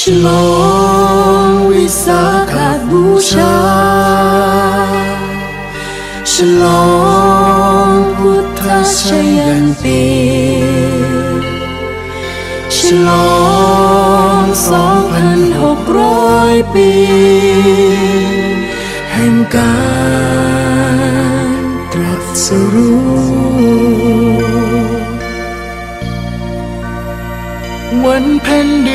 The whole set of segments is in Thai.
ฉลองวิสาขบูชา ฉลองพุทธชยันตีฉลองสองพันหกร้อยปี แห่งการตรัสรู้วันเพ็ญ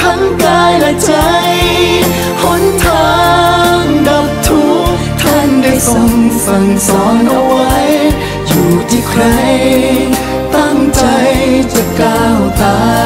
ทั้งกายและใจ หนทางดับทุกข์ท่านได้ทรงสั่งสอนเอาไว้ อยู่ที่ใคร ตั้งใจจะก้าวตาม